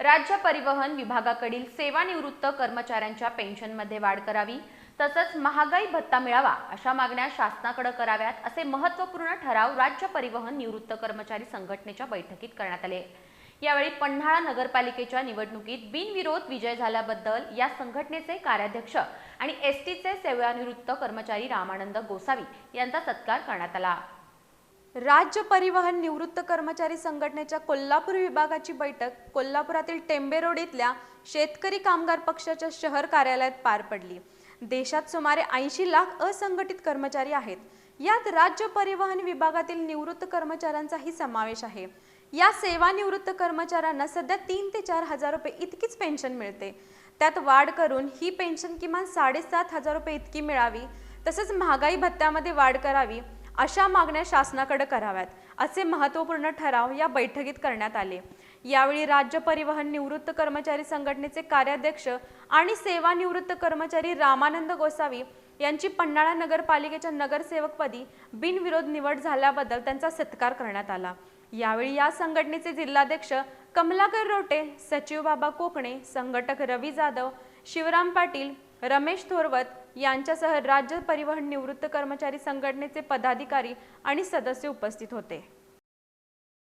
राज्य परिवहन विभागाकडील सेवानिवृत्त कर्मचाऱ्यांच्या पेन्शनमध्ये वाढ करावी तसंच महागाई भत्ता मिळावा अशा मागण्या शासनाकडे कराव्यात असे महत्त्वपूर्ण ठराव राज्य परिवहन निवृत्त कर्मचारी संघटनेच्या बैठकीत करण्यात आले. यावेळी पन्हाळा नगरपालिकेच्या निवडणुकीत बिनविरोध विजय झाल्याबद्दल या संघटनेचे कार्याध्यक्ष आणि एस टीचे सेवानिवृत्त कर्मचारी रामानंद गोसावी यांचा सत्कार करण्यात आला. राज्य परिवहन निवृत्त कर्मचारी संघटनेच्या कोल्हापूर विभागाची बैठक कोल्हापुरातील टेंबे रोड इथल्या शेतकरी कामगार पक्षाच्या शहर कार्यालयात पार पडली. देशात सुमारे ऐंशी लाख असंघटित कर्मचारी आहेत. यात राज्य परिवहन विभागातील निवृत्त कर्मचाऱ्यांचाही समावेश आहे. या सेवानिवृत्त कर्मचाऱ्यांना सध्या तीन ते चार हजार रुपये इतकीच पेन्शन मिळते. त्यात वाढ करून ही पेन्शन किमान साडेसात हजार रुपये इतकी मिळावी. तसंच महागाई भत्त्यामध्ये वाढ करावी. अशा मागण्या शासनाकडे कराव्यात असे महत्त्वपूर्ण ठराव या बैठकीत करण्यात आले. यावेळी राज्य परिवहन निवृत्त कर्मचारी संघटनेचे कार्याध्यक्ष आणि सेवानिवृत्त कर्मचारी रामानंद गोसावी यांची पन्हाळा नगरपालिकेच्या नगरसेवकपदी बिनविरोध निवड झाल्याबद्दल त्यांचा सत्कार करण्यात आला. यावेळी या संघटनेचे जिल्हाध्यक्ष कमलाकर रोटे सचिव बाबा कोकणे संघटक रवी जाधव शिवराम पाटील रमेश थोरवत यांच्यासह राज्य परिवहन निवृत्त कर्मचारी संघटनेचे पदाधिकारी आणि सदस्य उपस्थित होते.